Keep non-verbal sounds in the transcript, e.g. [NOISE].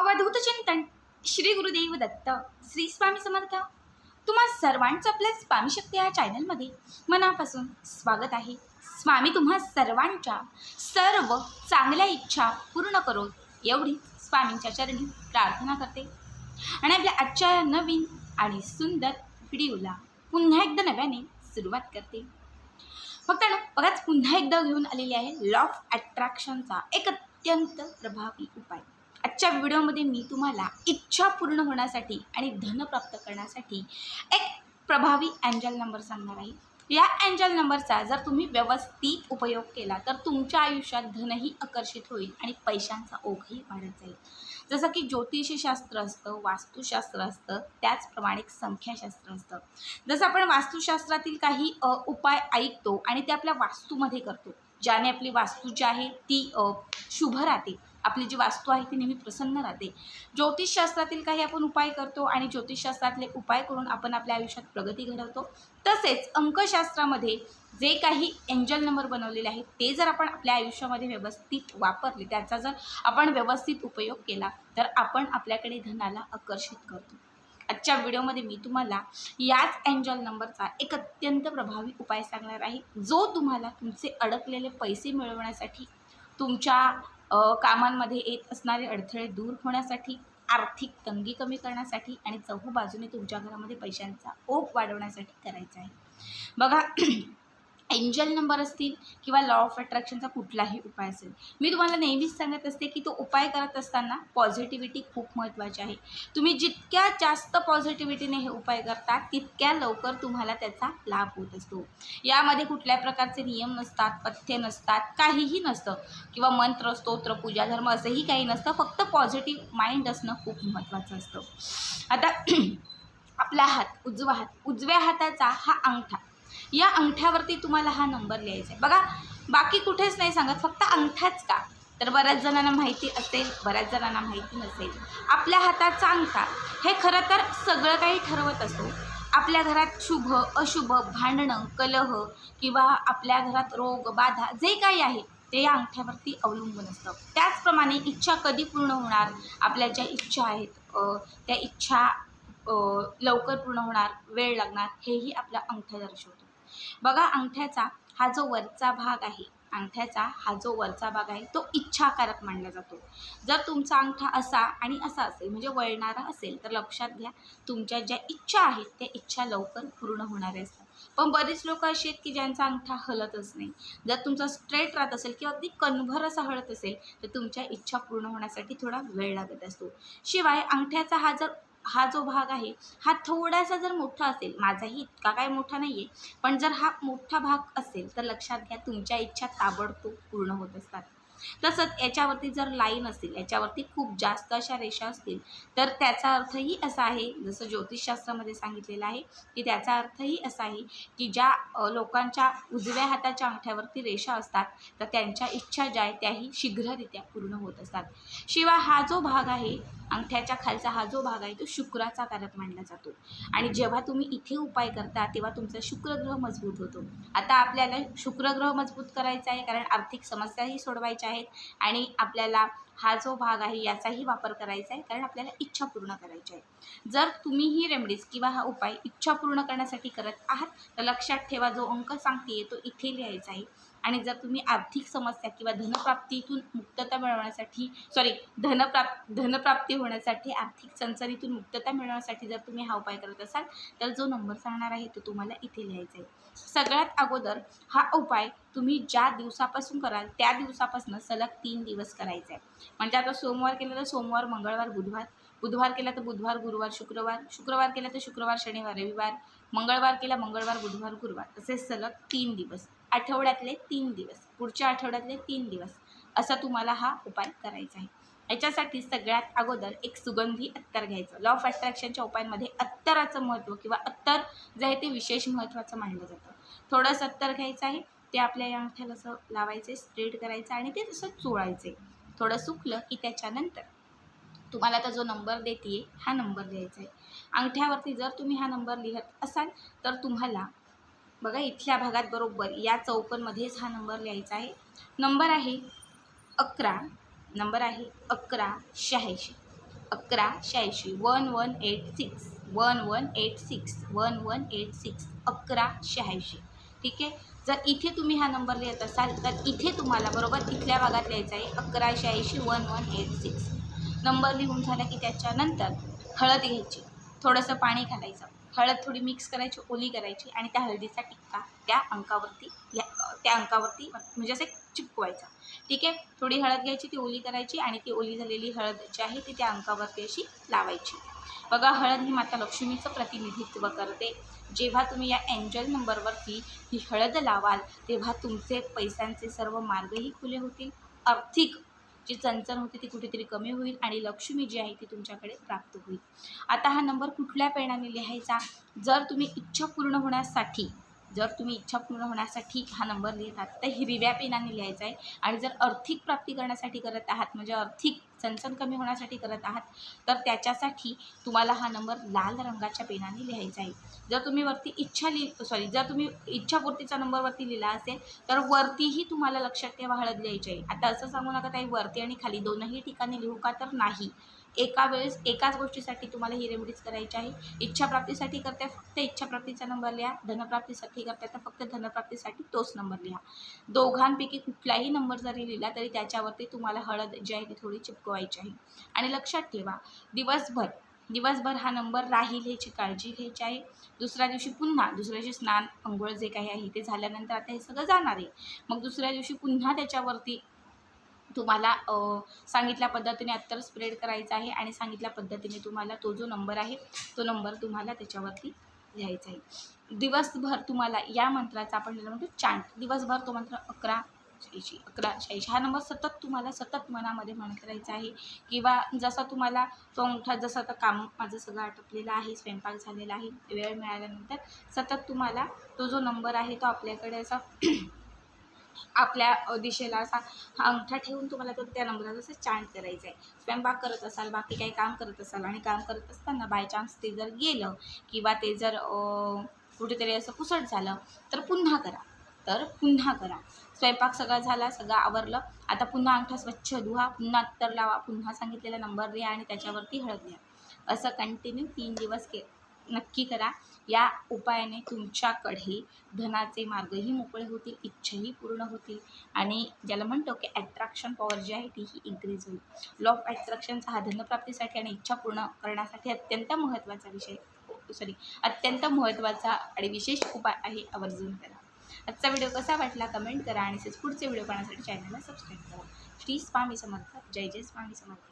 अवधूत चिंतन श्री गुरुदेव दत्त श्री स्वामी समर्थ. तुम्हा सर्वांचं आपल्या स्वामी शक्ती या चॅनलमध्ये मनापासून स्वागत आहे. स्वामी तुम्हा सर्वांच्या सर्व चांगल्या इच्छा पूर्ण करो एवढी स्वामींच्या चरणी प्रार्थना करते. आणि आपल्या आजच्या नवीन आणि सुंदर व्हिडिओला पुन्हा एकदा नव्याने सुरुवात करते. फक्त ना बघाच पुन्हा एकदा घेऊन आलेली आहे लॉ ऑफ अट्रॅक्शनचा एक अत्यंत प्रभावी उपाय. आजच्या व्हिडिओमध्ये मी तुम्हाला इच्छा पूर्ण होण्यासाठी आणि धन प्राप्त करण्यासाठी एक प्रभावी अँजल नंबर सांगणार आहे. या अँजल नंबरचा जर तुम्ही व्यवस्थित उपयोग केला तर तुमच्या आयुष्यात धनही आकर्षित होईल आणि पैशांचा ओघही वाढत जाईल. जसं की ज्योतिषशास्त्र असतं वास्तुशास्त्र असतं त्याचप्रमाणे संख्याशास्त्र असतं. जसं आपण वास्तुशास्त्रातील काही उपाय ऐकतो आणि ते आपल्या वास्तूमध्ये करतो ज्याने आपली वास्तू जी आहे ती शुभ राहते. आपली जी वास्तू आहे ती नेहमी प्रसन्न राहते. ज्योतिषशास्त्रातील काही आपण उपाय करतो आणि ज्योतिषशास्त्रातले उपाय करून आपण आपल्या आयुष्यात प्रगती घडवतो. तसेच अंकशास्त्रामध्ये जे काही एंजल नंबर बनवलेले आहेत ते जर आपण आपल्या आयुष्यामध्ये व्यवस्थित वापरले त्याचा जर आपण व्यवस्थित उपयोग केला तर आपण आपल्याकडे धनाला आकर्षित करतो. आजच्या व्हिडिओमध्ये मी तुम्हाला याच एंजल नंबरचा एक अत्यंत प्रभावी उपाय सांगणार आहे जो तुम्हाला तुमचे अडकलेले पैसे मिळवण्यासाठी तुमच्या कामांमध्ये येत असणारे अडथळे दूर होण्यासाठी आर्थिक तंगी कमी करण्यासाठी आणि चहूबाजूने तुमच्या घरामध्ये पैशांचा ओघ वाढवण्यासाठी करायचा आहे. बघा एंजल नंबर असतील किंवा लॉ ऑफ अट्रॅक्शनचा कुठलाही उपाय असेल. मी तुम्हाला नेहमीच सांगत असते की तो उपाय करत असताना पॉझिटिव्हिटी खूप महत्त्वाची आहे. तुम्ही जितक्या जास्त पॉझिटिव्हिटीने हे उपाय करता तितक्या लवकर तुम्हाला त्याचा लाभ होत असतो. यामध्ये कुठल्या प्रकारचे नियम नसतात पथ्य नसतात काहीही नसतं. किंवा मंत्र स्तोत्र पूजा धर्म असंही काही नसतं. फक्त पॉझिटिव्ह माइंड असणं खूप महत्त्वाचं असतं. आता [CLEARS THROAT] आपला हात उजवा हात. उजव्या हाताचा हा अंगठा. या अंगठ्यावरती तुम्हाला हा नंबर लिहायचा आहे. बघा बाकी कुठेच नाही सांगत फक्त अंगठाच का? तर बऱ्याच जणांना माहिती असेल बऱ्याच जणांना माहिती नसेल. आपल्या हाताचा अंगठा हे खरं तर सगळं काही ठरवत असतो आपल्या घरात शुभ अशुभ भांडणं कलह किंवा आपल्या घरात रोग बाधा जे काही आहे ते या अंगठ्यावरती अवलंबून असतं. त्याचप्रमाणे इच्छा कधी पूर्ण होणार? आपल्या ज्या इच्छा आहेत त्या इच्छा लवकर पूर्ण होणार वेळ लागणार हेही आपला अंगठा दर्शवतो बघा अंगठ्याचा हा जो वरचा भाग आहे अंगठ्याचा हा जो वरचा भाग आहे तो इच्छाकारक मानला जातो. जर तुमचा अंगठा असा आणि असा असेल म्हणजे वळणारा असेल तर लक्षात घ्या तुमच्या ज्या इच्छा आहेत त्या इच्छा लवकर पूर्ण होणाऱ्या असतात. पण बरीच लोक अशी आहेत की ज्यांचा अंगठा हलतच नाही. जर तुमचा स्ट्रेट राहत असेल किंवा अगदी कणभर असा हळत असेल तर तुमच्या इच्छा पूर्ण होण्यासाठी थोडा वेळ लागत असतो. शिवाय अंगठ्याचा हा जर हा जो भाग आहे हा थोडासा जर मोठा असेल माझाही इतका काय मोठा नाही आहे पण जर हा मोठा भाग असेल तर लक्षात घ्या तुमच्या इच्छा ताबडतोब पूर्ण होत असतात. तसंच याच्यावरती जर लाईन असेल याच्यावरती खूप जास्त अशा रेषा असतील तर त्याचा अर्थही असा आहे जसं ज्योतिषशास्त्रामध्ये सांगितलेलं आहे की त्याचा अर्थही असा आहे की ज्या लोकांच्या उजव्या हाताच्या अंगठ्यावरती रेषा असतात तर त्यांच्या इच्छा ज्या आहेत त्याही शीघ्ररित्या पूर्ण होत असतात. शिवाय हा जो भाग आहे अंगठ्याच्या खालचा हा जो भाग आहे तो शुक्राचा कारक मानला जातो. आणि जेव्हा तुम्ही इथे उपाय करता तेव्हा तुमचा शुक्रग्रह मजबूत होतो. आता आपल्याला शुक्रग्रह मजबूत करायचा आहे कारण आर्थिक समस्याही सोडवायच्या आहेत आणि आपल्याला हा जो भाग आहे याचाही वापर करायचा आहे कारण आपल्याला इच्छा पूर्ण करायची आहे. जर तुम्ही ही रेमडीज किंवा हा उपाय इच्छा पूर्ण करण्यासाठी करत आहात तर लक्षात ठेवा जो अंक सांगते तो इथे लिहायचा आहे. आणि जर तुम्ही आर्थिक समस्या किंवा धनप्राप्तीतून मुक्तता मिळवण्यासाठी सॉरी धनप्राप धनप्राप्ती होण्यासाठी आर्थिक चणचणीतून मुक्तता मिळवण्यासाठी जर तुम्ही हा उपाय करत असाल तर जो नंबर सांगणार आहे तो तुम्हाला इथे लिहायचा आहे. सगळ्यात अगोदर हा उपाय तुम्ही ज्या दिवसापासून कराल त्या दिवसापासून सलग तीन दिवस करायचा आहे. म्हणजे आता सोमवार केलं तर सोमवार मंगळवार बुधवार. बुधवार केला तर बुधवार गुरुवार शुक्रवार. शुक्रवार केला तर शुक्रवार शनिवार रविवार. मंगळवार केला मंगळवार बुधवार गुरुवार. असे सलग तीन दिवस. आठवड्यातले तीन दिवस पुढच्या आठवड्यातले तीन दिवस असा तुम्हाला हा उपाय करायचा आहे. याच्यासाठी सगळ्यात अगोदर एक सुगंधी अत्तर घ्यायचं. लॉ ऑफ अट्रॅक्शनच्या उपायांमध्ये अत्तराचं महत्त्व किंवा अत्तर जे आहे ते विशेष महत्त्वाचं मानलं जातं. थोडंसं अत्तर घ्यायचं आहे ते आपल्या या अंगठ्याला असं लावायचे स्ट्रेट करायचं आणि ते तसं चोळायचे. थोडं सुकलं की त्याच्यानंतर तुम्हाला आता जो नंबर देते हा नंबर लिहायचा आहे. अंगठ्यावरती जर तुम्ही हा नंबर लिहत असाल तर तुम्हाला बघा इथल्या भागात बरोबर या चौकनमध्येच हा नंबर लिहायचा आहे. नंबर आहे अकरा. नंबर आहे अकरा शहाऐंशी. अकरा शहाऐंशी. One one eight six. One one eight six. One one eight six. अकरा शहाऐंशी. ठीक आहे? जर इथे तुम्ही हा नंबर लिहित असाल तर इथे तुम्हाला बरोबर इथल्या भागात लिहायचा आहे. अकरा शहाऐंशी one one eight six. Number लिहून झाला की त्याच्यानंतर हळद घ्यायची. थोडंसं पाणी घालायचं. हळद थोडी मिक्स करायची ओली करायची आणि त्या हळदीचा टिक्का त्या अंकावरती या- त्या अंकावरती म्हणजे असं चिपकवायचा. ठीक आहे? थोडी हळद घ्यायची ती ओली करायची आणि ती ओली झालेली हळद जी आहे ती त्या अंकावरती अशी लावायची. बघा हळद ही माता लक्ष्मीचं प्रतिनिधित्व करते. जेव्हा तुम्ही या एंजल नंबरवरती ही हळद लावाल तेव्हा तुमचे पैशांचे सर्व मार्गही खुले होतील. आर्थिक जी चणचण होती ती कुठेतरी कमी होईल आणि लक्ष्मी जी आहे ती तुमच्याकडे प्राप्त होईल. आता हा नंबर कुठल्या पेनाने लिहायचा? जर तुम्ही इच्छा पूर्ण होण्यासाठी जर तुम्ही इच्छा पूर्ण होण्यासाठी हा नंबर लिहित आहात तर हिरव्या पेनाने लिहायचा आहे. आणि जर आर्थिक प्राप्ती करण्यासाठी करत आहात म्हणजे आर्थिक चणचण कमी होण्यासाठी करत आहात तर त्याच्यासाठी तुम्हाला हा नंबर लाल रंगाच्या पेनाने लिहायचा आहे. जर तुम्ही वरती इच्छा लिहि सॉरी जर तुम्ही इच्छापूर्तीचा नंबर वरती लिहिला असेल तर वरतीही तुम्हाला लक्षात ठेवा हळद लिहायची आहे. आता असं सांगू नका ताई वरती आणि खाली दोनही ठिकाणी लिहू का तर नाही. एका वेळेस एकाच गोष्टीसाठी तुम्हाला ही रेमेडीज करायची आहे. इच्छाप्राप्तीसाठी करते फक्त इच्छाप्राप्तीचा नंबर लिहा. धनप्राप्तीसाठी करता तर फक्त धनप्राप्तीसाठी तोच नंबर लिहा. दोघांपैकी कुठलाही नंबर जरी लिहिला तरी त्याच्यावरती तुम्हाला हळद जी आहे ती थोडी चिपकवायची आहे. आणि लक्षात ठेवा दिवसभर दिवसभर हा नंबर राहील ह्याची काळजी घ्यायची आहे. दुसऱ्या दिवशी पुन्हा दुसऱ्या दिवशी स्नान अंघोळ जे काही आहे ते झाल्यानंतर आता हे सगळं जाणार आहे. मग दुसऱ्या दिवशी पुन्हा त्याच्यावरती तुम्हाला सांगितल्या पद्धतीने अत्तर स्प्रेड करायचा आहे आणि सांगितल्या पद्धतीने तुम्हाला तो जो नंबर आहे तो नंबर तुम्हाला त्याच्यावरती लिहायचा आहे. दिवसभर तुम्हाला या मंत्राचा आपण ज्याला म्हणतो चांट दिवसभर तो मंत्र अकरा शहाऐंशी अकरा शहाऐंशी हा नंबर सतत तुम्हाला सतत मनामध्ये मन करायचा आहे. किंवा जसा तुम्हाला तो अंगठा जसं आता काम माझं सगळं आटपलेलं आहे स्वयंपाक झालेला आहे वेळ मिळाल्यानंतर सतत तुम्हाला तो जो नंबर आहे तो आपल्याकडे असा आपल्या दिशेला असा हा अंगठा ठेवून तुम्हाला तो त्या नंबराचा असं चांट करायचं आहे. स्वयंपाक करत असाल बाकी काही काम करत असाल आणि काम करत असताना बाय चान्स ते जर गेलं किंवा ते जर कुठेतरी असं पुसट झालं तर पुन्हा करा. तर पुन्हा करा. स्वयंपाक सगळा झाला सगळं आवरलं आता पुन्हा अंगठा स्वच्छ धुवा पुन्हा अत्तर लावा पुन्हा सांगितलेला नंबर लिहा आणि त्याच्यावरती हळद लिहा असं कंटिन्यू तीन दिवस के नक्की करा. या उपायाने तुमच्याकडे धनाचे मार्गही मोकळे होतील इच्छाही पूर्ण होतील आणि ज्याला म्हणतो की ॲट्रॅक्शन पॉवर जी आहे तीही इन्क्रीज होईल. लॉ ऑफ ॲट्रॅक्शनचा हा धनप्राप्तीसाठी आणि इच्छा पूर्ण करण्यासाठी अत्यंत महत्त्वाचा विषय सॉरी अत्यंत महत्त्वाचा आणि विशेष उपाय आहे आवर्जून करा. आजचा व्हिडिओ कसा वाटला कमेंट करा आणि पुढचे व्हिडिओ पाहण्यासाठी चॅनलला सबस्क्राईब करा. श्री स्वामी समर्थ. जय जय स्वामी समर्थ.